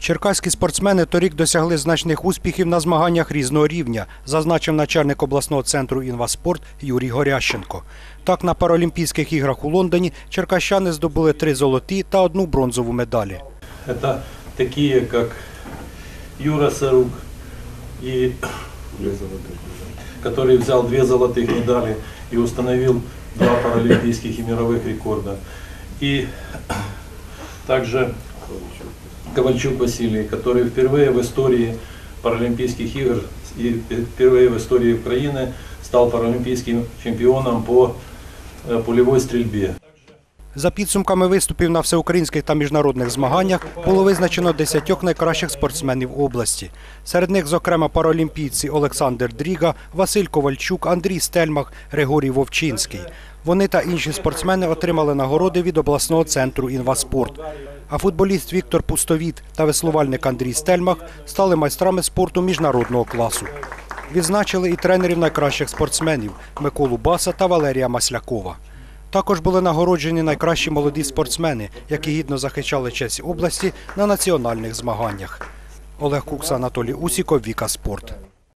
Черкаські спортсмени торік досягли значних успіхів на змаганнях різного рівня, зазначив начальник обласного центру інваспорт Юрій Горященко. Так, на Паралімпійських іграх у Лондоні черкащани здобули три золоті та одну бронзову медалі. Это такие, как Юра Сарук, и, который взял две золотых медали и установил два паралимпийских и мировых рекорда. И также Ковальчук Василий, который впервые в истории Паралимпийских игр и впервые в истории Украины стал паралимпийским чемпионом по э, пулевой стрельбе. За підсумками виступів на всеукраїнських та міжнародних змаганнях було визначено 10 найкращих спортсменів області. Серед них, зокрема, паралімпійці Олександр Дріга, Василь Ковальчук, Андрій Стельмах, Григорій Вовчинський. Вони та інші спортсмени отримали нагороди від обласного центру інваспорт. А футболіст Віктор Пустовіт та веслувальник Андрій Стельмах стали майстрами спорту міжнародного класу. Відзначили і тренерів найкращих спортсменів Миколу Баса та Валерія Маслякова. Також були нагороджені найкращі молоді спортсмени, які гідно захищали честь області на національних змаганнях. Олег Кукса, Анатолій Усіков, Віка Спорт.